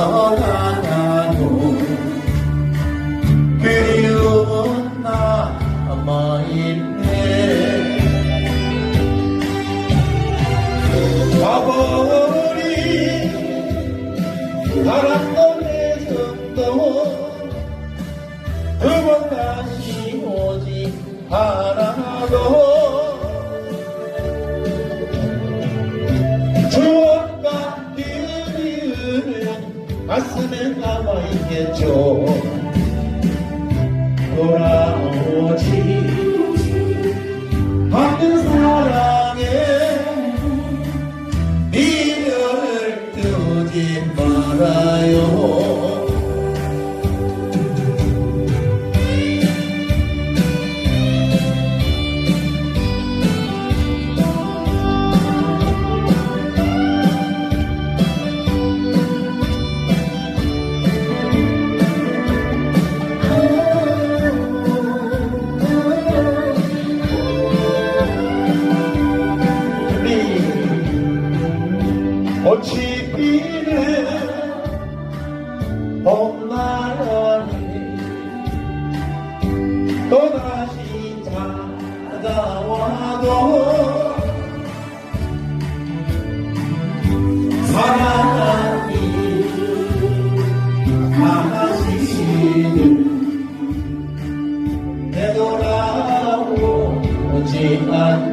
떠나가도 그리움은 남아있네 가버린 바람도 내성도 두 번 다시 오지 않아도 가슴에 남아 있겠죠. 돌아오지 않는 사랑에 미련을 두지 말아요 봄날이 또다시 찾아와도 사랑하니 다시는 되돌아오지 않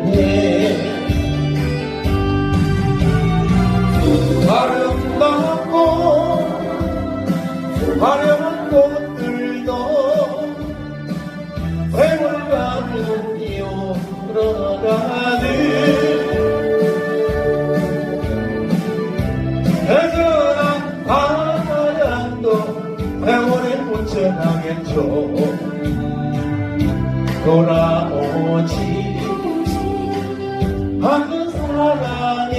회원의 꽃에 당했죠 돌아오지 하는 사랑에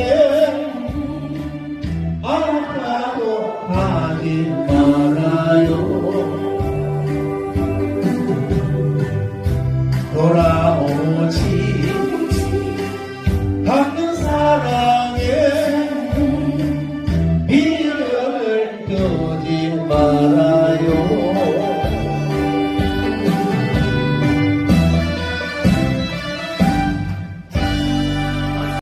아름다운 하길